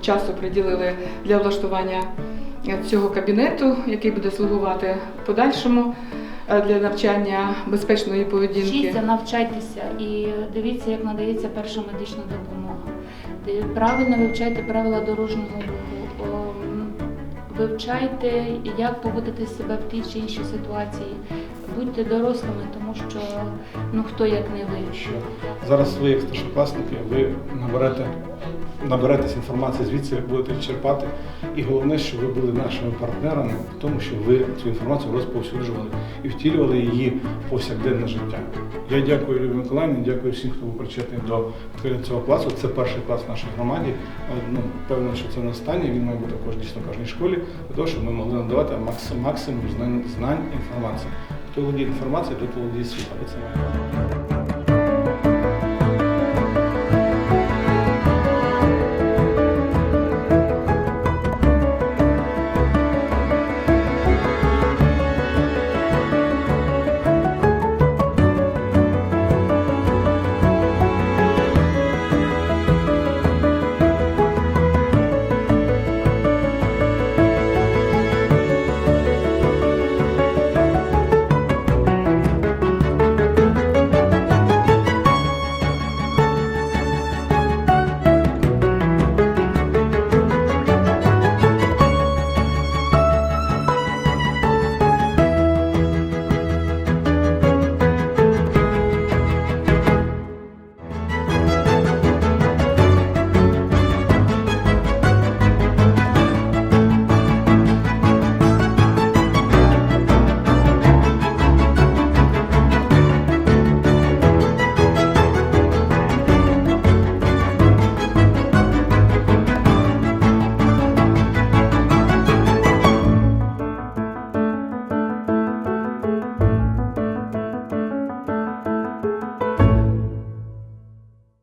часу приділили для влаштування цього кабінету, який буде слугувати в подальшому е, для навчання безпечної поведінки. Вчіться, навчайтеся і дивіться, як надається перша медична допомога. Правильно вивчайте правила дорожнього руху. Вивчайте, як поводити себе в тій чи іншій ситуації. Будьте дорослими, тому що ну хто як не ви. зараз ви, як старшокласники, ви наберете, наберетесь інформації звідси, будете черпати. І головне, що ви були нашими партнерами в тому, що ви цю інформацію розповсюджували і втілювали її в повсякденне життя. Я дякую Любі Миколаївні, дякую всім, хто був причетний до відкриття цього класу. Це перший клас в нашій громаді. Е, Ну, певно, що це не останній, він має бути також дійсно в кожній школі, для того, щоб ми могли надавати максимум знань, знань інформації. Хто володіє інформацією, той володіє світом. Це має.